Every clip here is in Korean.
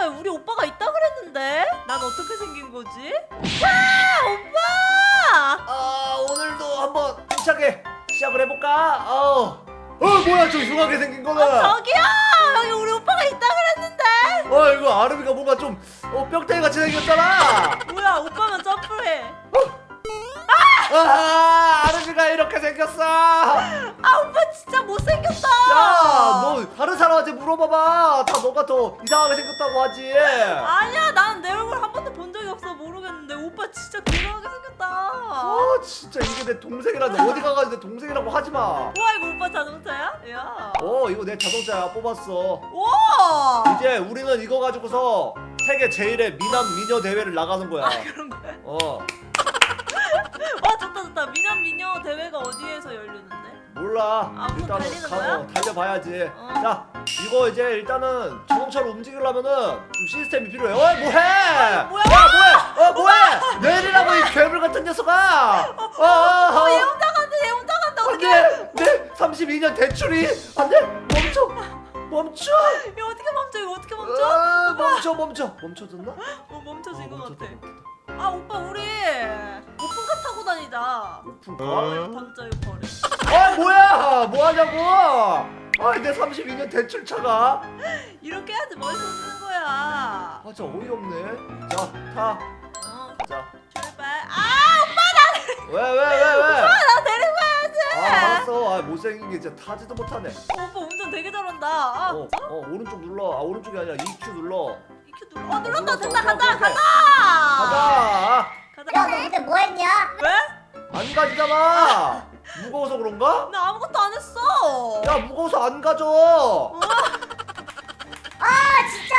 전에 우리 오빠가 있다 그랬는데? 난 어떻게 생긴 거지? 오빠! 오빠! 아 오늘도 한번 힘차게 시작을 해볼까? 어, 어 뭐야 저 흉하게 생긴 거는? 저기요! 여기 우리 오빠가 있다 그랬는데? 어 이거 아름이가 뭔가 좀 어, 뿅땡이 같이 생겼잖아. 뭐야 오빠만 점프해 아 아름이가 이렇게 생겼어. 야, 아 오빠 진짜 못생겼다 너 다른 사람한테 물어봐봐. 다 너가 더 이상하게 생겼다고 하지. 아니야 나는 내 얼굴 한 번도 본 적이 없어 모르겠는데 오빠 진짜 괴로하게 생겼다 아 진짜 이게 내 동생이라는데 어디 가가지고 내 동생이라고 하지 마. 와 이거 오빠 자동차야? 야 어 이거 내 자동차야 뽑았어. 와! 이제 우리는 이거 가지고서 세계 제일의 미남 미녀 대회를 나가는 거야. 아 그런 거야? 어 와 좋다 좋다 미남 미녀 대회가 어디에서 열리는데? 몰라. 아, 그럼 일단은 달리는 가서 거야? 달려봐야지. 어. 자 이거 이제 일단은 자동차로 움직이려면은 좀 시스템이 필요해. 어이 뭐해? 뭐야? 야 뭐해? 어 뭐해? 내리라고 이 괴물 같은 녀석아. 어, 어, 어. 혼자 간다 얘 혼자 간다 어떡해 안돼. 내 32년 대출이 안 돼. 멈춰. 멈춰. 이거 어떻게 멈춰 이거 어떻게 멈춰? 어, 멈춰 멈춰. 멈춰졌나? 어 멈춰진 어, 것 같아 멈췄다. 오픈 어? 던져 버려 아 뭐야? 뭐 하냐고? 아내 32년 대출차가. 이렇게 해야지 멋있어지는 거야 아 진짜 어이없네. 자 타. 어. 출발 아 왜 왜 왜 왜? 나 데리고 가야지 아 알았어. 아 못생긴 게 진짜 타지도 못하네. 어, 오빠 운전 되게 잘한다 아 어, 어 오른쪽 눌러. 아 오른쪽이 아니라 EQ 눌러. 이렇게 눌러 어 눌렀다 눌렀어. 됐다 오케이, 가자 오케이, 오케이. 가자 가자. 가자 야, 너 그때 뭐 했냐? 왜? 안 가지잖아. 무거워서 그런가? 나 아무것도 안 했어 야 무거워서 안 가져. 아, 진짜!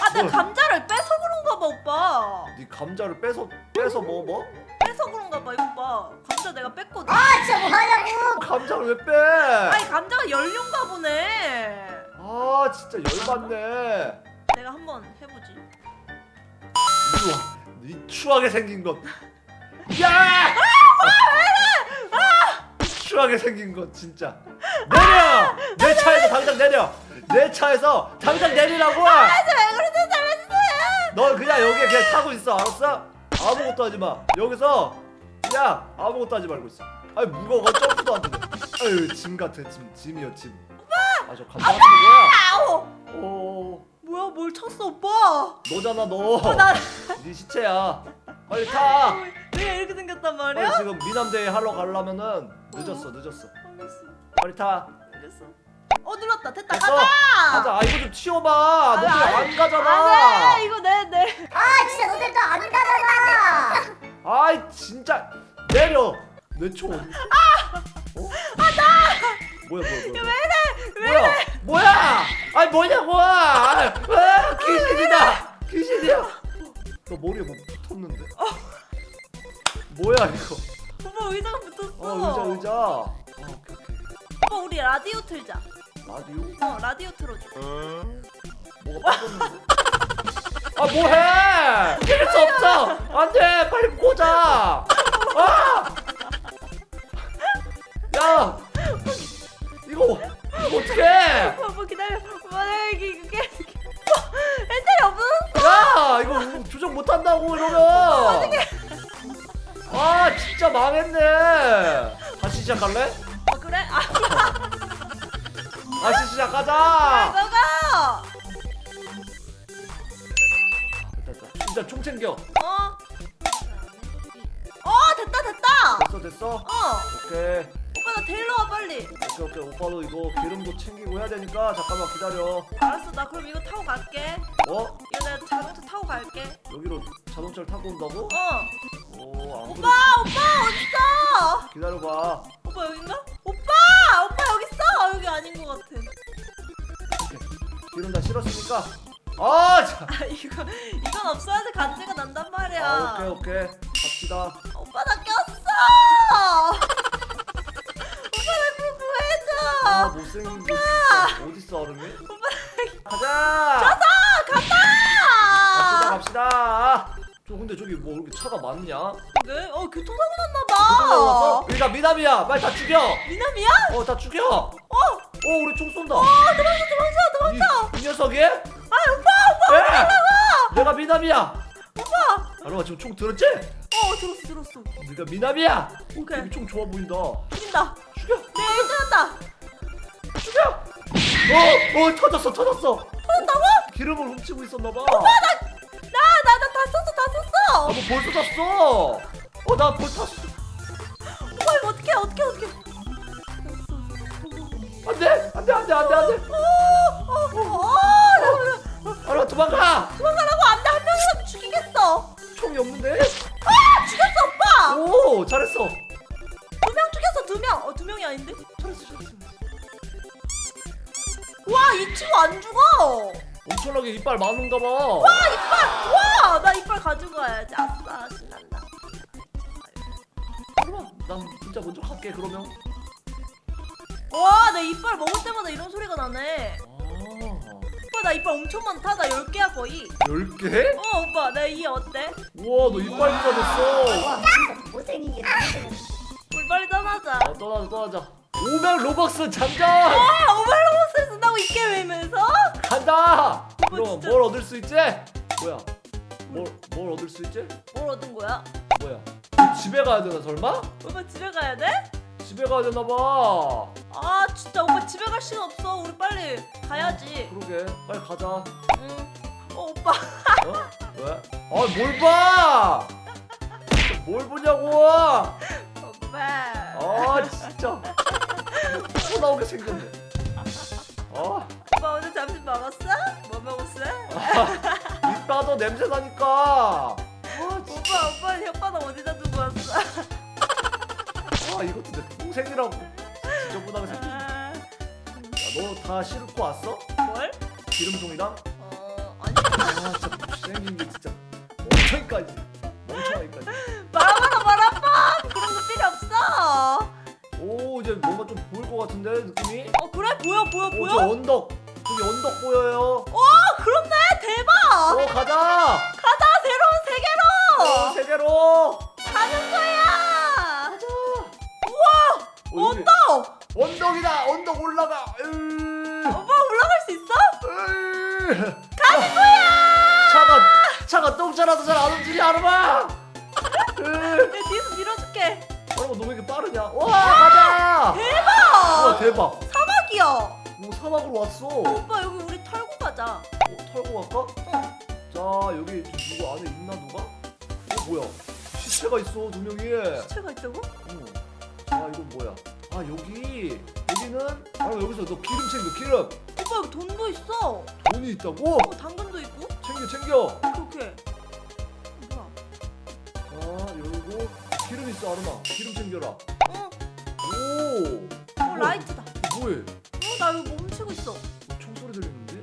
아 뭘? 감자를 빼서 그런가 봐 오빠 네 감자를 빼서 빼서 뭐 뭐? 빼서 그런가 봐 이거 봐 감자 내가 뺐거든 아, 진짜 뭐 하냐고! 감자를 왜 빼? 아니 감자가 연료인가 보네 아 진짜 열받네. 내가 한번 해보지 우와, 이 추하게 생긴 것. 야! 추하게 생긴 것 진짜. 내려! 내 차에서 당장 내려. 내 차에서 당장 내리라고. 왜 그러세요 잘했어요 너 그냥 여기에 그냥 타고 있어, 알았어? 아무것도 하지 마. 여기서 그냥 아무것도 하지 말고 있어. 아니 무거워 점프도 안 돼. 아유 짐 같아 짐 짐이요 짐. 아저 감자 같은 거 아우 뭐야? 오 뭐야 뭘 쳤어 오빠 너잖아 너. 나네 시체야. 빨리 타. 내가 이렇게 생겼단 말이야? 빨리 지금 미남대회 하러 가려면은 늦었어 늦었어. 알겠어. 빨리 타. 알겠어. 어 눌렀다. 됐다. 됐어. 가자! 가자. 아 이거 좀 치워봐. 너 아, 때문에 안 가잖아. 안돼 이거 내내. 아, 진짜 너네 또안 가잖아! 아이 진짜. 내려. 내총. 어디 어? 아나! 뭐야 뭐야 뭐야. 뭐야? 뭐야? 아니 뭐냐고. 아, 아 귀신이다. 귀신이야 뭐야 이거 오빠 의자가 붙었어 어 의자 의자 아 오케이 오케이 오빠 우리 라디오 틀자 라디오 어 라디오 틀어줘 뭐가 빠졌는데? 아 뭐해? 이럴 수 없어. 안돼 빨리 꽂아. 아! 야 이거 이거 어떡해? 오빠 기다려 오빠 내가 이게 이게 엔젤이 없어졌어 야 이거 조정 못한다고 이러면. 아 진짜 망했네. 다시 시작할래? 어 그래? 아 다시 시작하자. 됐다, 됐다. 진짜 총 챙겨. 어? 어 됐다 됐다 됐어 됐어. 어 오케이. 오빠 나 데리러 와 빨리 오케이 오케이 오빠도 이거 기름도 챙기고 해야 되니까 잠깐만 기다려. 알았어 나 그럼 이거 타고 갈게 어? 이거 내가 자동차 타고 갈게 여기로 자동차를 타고 온다고? 어 오, 안 오빠 오빠 어딨어 그래. 기다려봐. 오빠 여긴가? 오빠 오빠 여기 있어 아, 여기 아닌 것 같아. 기름 다 실었으니까. 아, 자. 아 이거 이건 없어야지 간지가 난단 말이야 아, 오케이, 오케이. 갑시다. 못생긴 게 진짜. 어딨어, 얼음이? 가자! 갑시다, 가자 갑시다. 저 근데 저기 뭐 이렇게 차가 많냐? 네? 어 교통사고? 났나봐 여기가 미남이야. 빨리 다 죽여. 미남이야? 어, 다 죽여. 어 어, 우리 총 쏜다. 어, 도망쳐 도망쳐 도망쳐 이, 이 녀석이? 아 오빠 오빠 내가 미남이야 오빠. 아름아 지금 총 들었지? 어 들었어 들었어. 네가 미남이야 오케이. 여기 총 좋아 보인다 죽인다. 죽여 내 1등한다. 죽여 어어 터졌어 터졌어 터졌다고? 기름을 훔치고 있었나봐 나나 나 다 썼어 다 썼어. 아 뭐 벌써 탔어 어 나 벌써 탔어 오빠 이거 어떻게 어떻게 어떻게? 안 돼 안 돼 안 돼 안 돼 안 돼 어어어 아름아 도망가 도망가라고 안돼 한 명이라도 죽이겠어. 총이 없는데 아 죽였어 오빠. 오 잘했어 두 명 죽였어 두 명. 어 두 명이 아닌데? 잘했어 잘했어 와 이 친구 안 죽어. 엄청나게 이빨 많은가 봐아 이빨 와 나 이빨 가져가야지 아싸 신난다. 아름아 난 진짜 먼저 갈게 그러면 와 내 이빨 먹을 때마다 이런 소리가 나네. 아 오빠 나 이빨 엄청 많다 나 10개야 거의. 10개? 어 오빠 내 이 어때? 우와 너 이빨 부자 됐어 와 진짜 너무 우리 빨리 떠나자. 어, 떠나자 떠나자 500 로벅스 장전 아 오버로 쓴다고 이 게임에서? 간다 그럼 진짜. 뭘 얻을 수 있지? 뭐야 뭘, 뭘 얻을 수 있지? 뭘 얻은 거야? 뭐야 집에 가야 되나 설마? 오빠 집에 가야 돼? 집에 가야 되나 봐 아 진짜 오빠 집에 갈 시간 없어. 우리 빨리 가야지. 그러게 빨리 가자 응. 어 오빠. 어? 왜? 아뭘 봐! 뭘 보냐고! 오빠. 아 진짜 또 나오게 생겼네 아 오빠 오늘 점심 먹었어? 뭐 먹었어? 이따도 냄새 나니까 아. 오빠 오빠 혓바닥 어디다 두고 왔어? 아 이것도 내 동생이라고 지저분하게 생겼네 아, 너다 싣고 왔어? 뭘? 기름종이랑? 어 아니 아 진짜 못생긴 게 진짜 멍청이까지 멍청이까지 이제 뭔가 좀 보일 것 같은데 느낌이? 어 그래 보여 보여 오 보여? 저 언덕 저기 언덕 보여요 아 그렇네 대박. 오 가자 가자 새로운 세계로 오, 세계로 가는 거야. 가자 우와 오, 여기 언덕. 언덕이다 언덕 올라가 으, 오빠 올라갈 수 있어? 으. 가는 거야 차가 차가 똥차라도 잘 안 움직여 아르마 으. 내 뒤에서 밀어줄게. 아르마 너왜 이렇게 빠르냐 와 가자 대박. 우와 대박 사막이야. 뭐 사막으로 왔어 오빠 여기 우리 털고 가자. 어, 털고 갈까? 자 여기 좀 누구 안에 있나 누가? 어 뭐야 시체가 있어 두 명이 시체가 있다고? 어. 자 이건 뭐야 아 여기 여기는 아 여기서 너 기름 챙겨 기름 오빠 여기 돈도 있어. 돈이 있다고? 어 당근도 있고. 챙겨 챙겨 그렇게. 뭐야? 자 열고 기름 있어 아르마 기름 챙겨라 어, 오 어 라이트다. 뭐해 어, 나 여기 멈추고 있어. 어, 총소리 들리는데?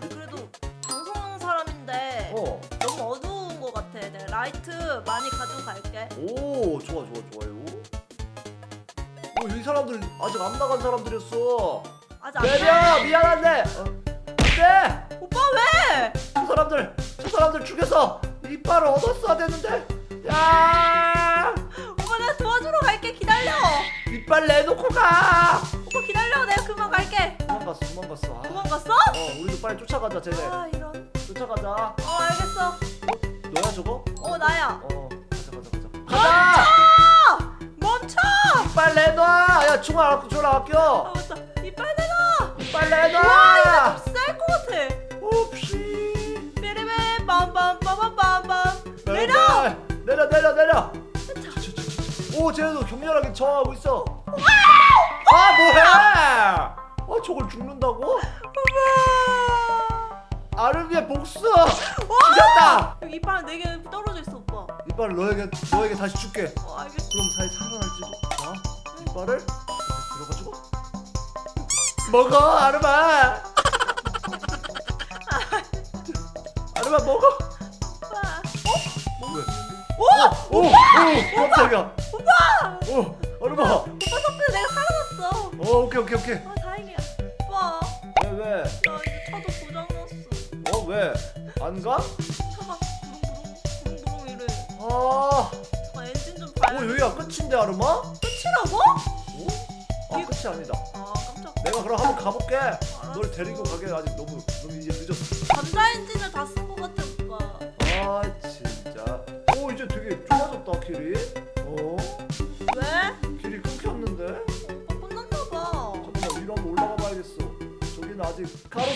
우리 그래도 방송하는 사람인데 어. 너무 어두운 것 같아. 내가 라이트 많이 가지고 갈게. 오 좋아 좋아 좋아요 어이 사람들 아직 안 나간 사람들이었어 아직 안 내려 돼. 미안한데 어, 안돼 오빠 왜? 저 사람들 저 사람들 죽여서 이빨을 얻었어야 되는데 야 이빨 내놓고 가 오빠 기다려. 내가 금방 갈게. 도망갔어 도망갔어 아, 도망갔어? 어 우리도 빨리 쫓아가자 쟤네 아 이런. 쫓아가자 어 알겠어. 너야 저거? 어 나야. 어 가자 가자 가자 가자 아 멈춰. 이빨 내놔 야 총알 아껴 총알 아 아껴 맞다. 이빨 내놔. 이빨 내놔 와 이거 좀셀것 같아. 옵시 삐리베 빰빰빰빰빰빰. 내려. 내려 내려 내려 오 쟤네도 격렬하게 저항하고 있어. 아 뭐해? 아! 저걸 죽는다고? 아르비의 복수! 죽였다! 여기 이빨 네개 떨어져 있어 오빠. 이빨을 너에게 너에게 다시 줄게. 어 알겠어. 그럼 잘 살아날지도. 자 이빨을 이렇게 들어가지고. 먹어 아르마 아르마 먹어! 오빠. 왜? 오! 오! 오! 깜짝이야 오! 아르마 오빠 덕분에 내가 살아났어. 어 오케이 오케이 오케이 아 다행이야. 오빠 왜 왜? 나 이제 차도 고장났어. 어 왜? 안 가? 차가 부릉부릉 부릉부릉 이래. 아, 아 엔진 좀오 봐야 여기가 끝인데 아르마? 끝이라고? 오? 아 끝이 아니다 아 깜짝. 내 내가 그럼 한번 가볼게. 널 데리고 가게 아직 너무 너무 이제 늦었어. 감자 엔진을 다 쓴 것 같아 오빠. 아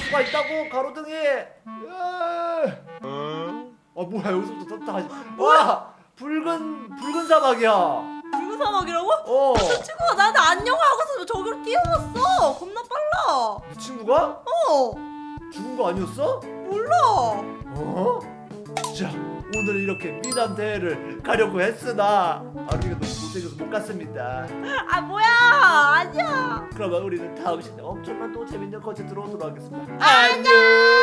수가 있다고 가로등이. 예. 아 뭐야 여기서부터 떴다. 와 붉은 붉은 사막이야. 붉은 사막이라고? 어. 친구가 나한테 안녕 하고서 저기로 뛰어왔어. 겁나 빨라. 네 친구가 어, 죽은 거 아니었어? 몰라. 어? 자 오늘 이렇게 미남 대회를 가려고 했으나 아기가 너무 못생겨서 못 갔습니다. 아 뭐야? 아니야. 그러면 우리는 다음 시간에 엄청난 또 재밌는 컨텐츠로 돌아오겠습니다. 안녕.